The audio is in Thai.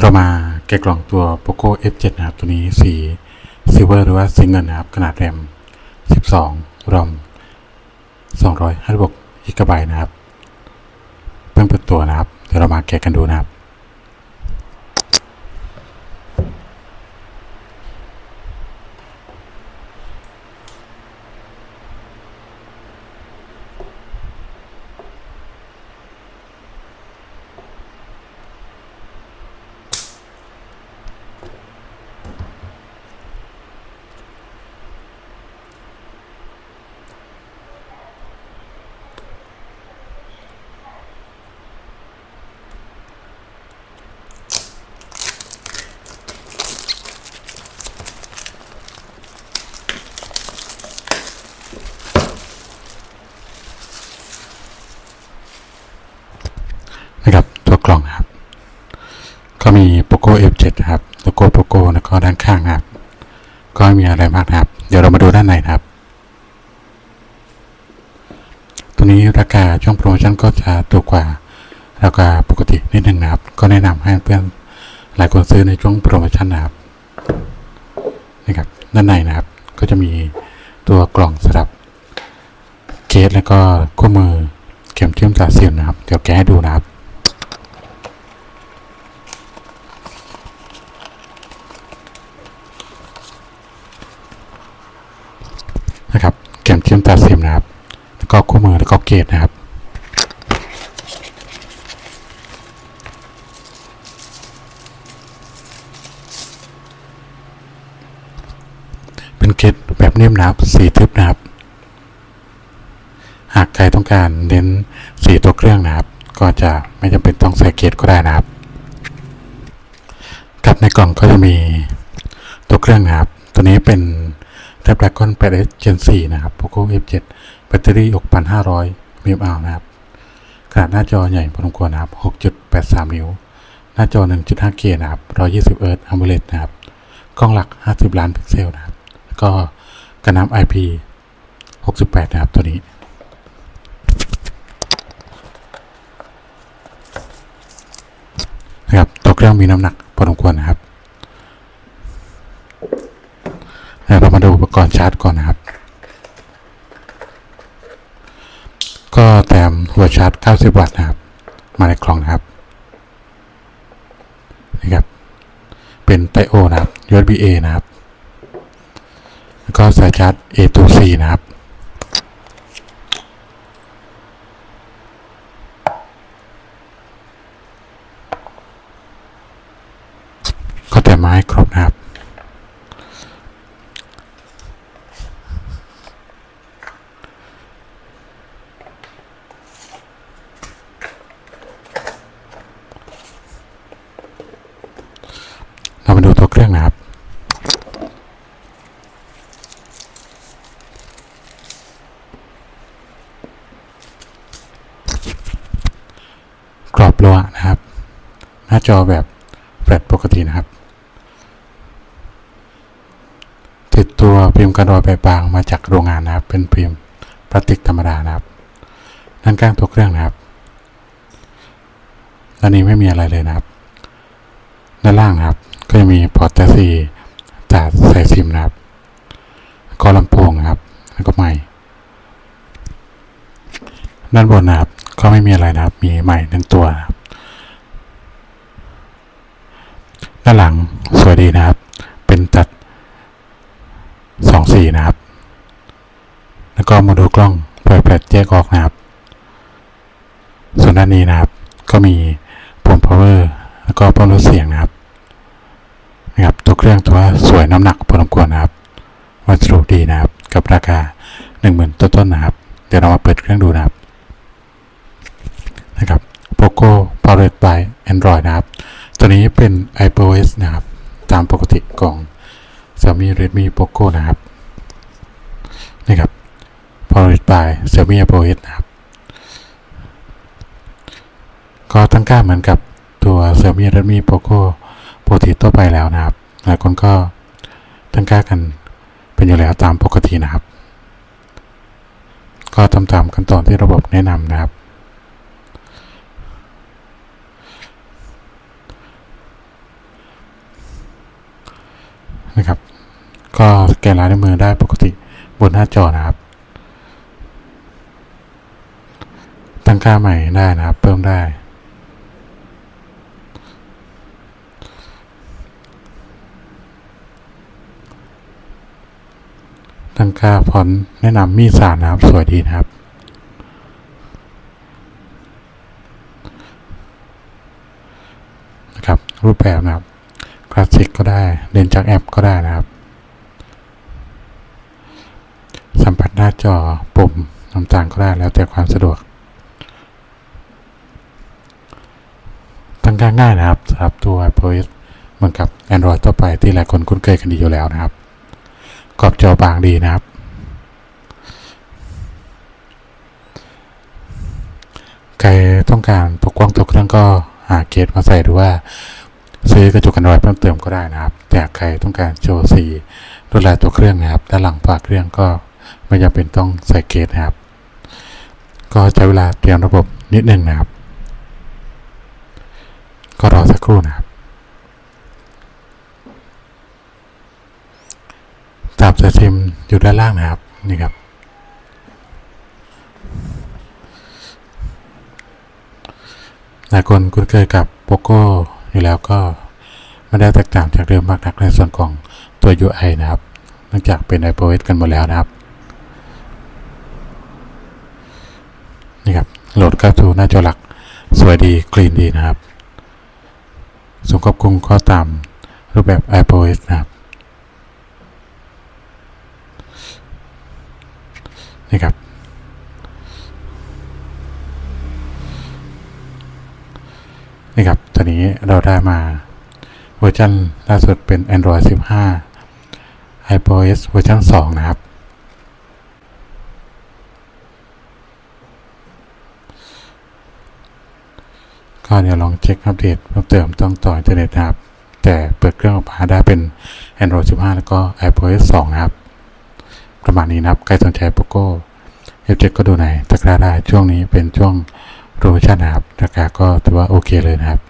เรามาแกะกล่องตัว POCO F7 นะครับ ตัวนี้สีซิลเวอร์หรือว่าสีเงินนะครับ ขนาดแรม 12 รอม256กิกะบต์นะครับ เพิ่งเปิดตัวนะครับ เดี๋ยวเรามาแกะกันดูนะครับ ก็มี POCO F7 ครับโลโก้ POCO แล้วก็ด้านข้างครับ ก็ไม่มีอะไรมากครับ เดี๋ยวเรามาดูด้านในครับ ตัวนี้ราคาช่วงโปรโมชั่นก็จะถูกกว่าราคาปกตินิดนึงนะครับ ก็แนะนำให้เพื่อนหลายคนซื้อในช่วงโปรโมชั่นนะครับนะครับด้านในนะครับ ก็จะมีตัวกล่องสำหรับเคสแล้วก็คู่มือเข็มเชื่อมสายเสียบนะครับ เดี๋ยวแกะให้ดูนะครับเข็มเชื่อ มนะครับ แล้วก็คู่มือแล้วก็เกจนะครับเป็นเกจแบบนิ่มนะครับสีทึบนะครับ หากใครต้องการเน้นสีตัวเครื่องนะครับ ก็จะไม่จำเป็นต้องใส่เกจก็ได้นะครับครับในกล่องก็จะมีตัวเครื่องนะครับ ตัวนี้เป็น Snapdragon 8s Gen 4 นะครับ Poco F7 แบตเตอรี่ 6,500มิลลิแอมป์นะครับ ขนาดหน้าจอใหญ่พอสมควรนะครับ 6.83 นิ้ว หน้าจอ 1.5K นะครับ 120 Hz AMOLED นะครับ กล้องหลัก 50 ล้านพิกเซลนะครับ แล้วก็กันน้ำ IP 68 นะครับ ตัวนี้นะครับตัวเครื่องมีน้ำหนักพอสมควรนะครับ เดี๋ยวเรามาดูอุปกรณ์ชาร์จก่อนนะครับ ก็แถมหัวชาร์จ 90 วัตต์นะครับ มาในกล่องนะครับนี่ครับ เป็นไตโอนะครับ USB A นะครับ แล้วก็สายชาร์จ A to C นะครับก็แถมมาให้ครบนะครับ เเรื่องนะครับ กรอบโลหะนะครับ หน้าจอแบบแฟลตปกตินะครับ ติดตัวพิมพ์กระดอยแบบางมาจากโรงงานนะครับ เป็นพิมพ์พลาสติกธรรมดานะครับด้านข้างตัวเครื่องนะครับด้านนี้ไม่มีอะไรเลยนะครับ ด้านล่างนะครับ ก็จะมีพอร์ต t ซีจากสายซิมนะครับก็ลำโพงนะครับแล้วก็ไมค์ด้านบนนะครับก็ไม่มีอะไรนะครับ มีไมค์หนึ่งตัวนะครับด้านหลังสวยดีนะครับ เป็นตัดสองสี่นะครับ แล้วก็โมดูลกล้องเปิดแผลแยกออกนะครับ ส่วนด้านนี้นะครับ ก็มีปุ่ม power แล้วก็ปุ่มลดเสียงนะครับ ว่าสวยน้ำหนักพอสมควรนะครับ วัสดุดีนะครับ กับราคา 10,000 ต้นๆนะครับ เดี๋ยวเรามาเปิดเครื่องดูนะครับ นะครับ Poco Powered by Android นะครับ ตัวนี้เป็น iOS นะครับ ตามปกติของ Xiaomi Redmi Poco นะครับนี่ครับ Powered by Xiaomi iOS นะครับ ก็ตั้งค่าเหมือนกับตัว Xiaomi Redmi Poco ปกติทั่วไปแล้วนะครับ หลายคนก็ตั้งค่ากันเป็นอยู่แล้วตามปกตินะครับ ก็ทำตามขั้นตอนที่ระบบแนะนำนะครับ นะครับ ก็แกนลายนิ้วมือได้ปกติบนหน้าจอนะครับ ตั้งค่าใหม่ได้นะครับ เพิ่มได้ งค่าฟอนต์แนะนำมีสารนะครับ สวยดีนะครับ นะครับ รูปแบบนะครับคลาสสิกก็ได้เรียนจากแอปก็ได้นะครับ สัมผัสหน้าจอปุ่มต่างๆก็ได้แล้วแต่ความสะดวก ตั้งค่าง่ายนะครับสำหรับตัว iOS เหมือนกับ Android ทั่วไปที่หลายคนคุ้นเคยกันดีอยู่แล้วนะครับ กรอบจอบางดีนะครับ ใครต้องการปกป้องตัวเครื่องก็หาเกจมาใส่หรือว่า ซื้อกระจกกันรอยเพิ่มเติมก็ได้นะครับ แต่ใครต้องการโชว์สีลวดลายตัวเครื่องนะครับ ด้านหลังฝาเครื่องก็ไม่จำเป็นต้องใส่เกจนะครับ ก็ใช้เวลาเตรียมระบบนิดนึงนะครับ ก็รอสักครู่นะครับ จับสายซิมอยู่ด้านล่างนะครับ นี่ครับ หลายคนคุ้นเคยกับโปโก้อยู่แล้วก็ไม่ได้แตกต่างจากเดิมมากนักในส่วนของตัว UI นะครับเนื่องจากเป็น iOS กันหมดแล้วนะครับ นี่ครับ โหลดเข้าสู่หน้าจอหลักสวยดีคลีนดีนะครับส่งควบคุมก็ตามรูปแบบ iOS นะครับ นี่ครับ นี่ครับ ตอนนี้เราได้มาเวอร์ชันล่าสุดเป็น Android 15 iOS เวอร์ชัน2 นะครับ ก็เดี๋ยวลองเช็คอัปเดตเพิ่มเติมต้องต่ออินเทอร์เน็ตนะครับ แต่เปิดเครื่องออกมาได้เป็น Android 15 แล้วก็ iOS 2 นะครับ ประมาณนี้นะครับ ใครสนใจโปโก้ F7 ก็ดูในตะกร้าได้ช่วงนี้เป็นช่วงโปรโมชั่นนะครับราคาก็ถือว่าโอเคเลยนะครับ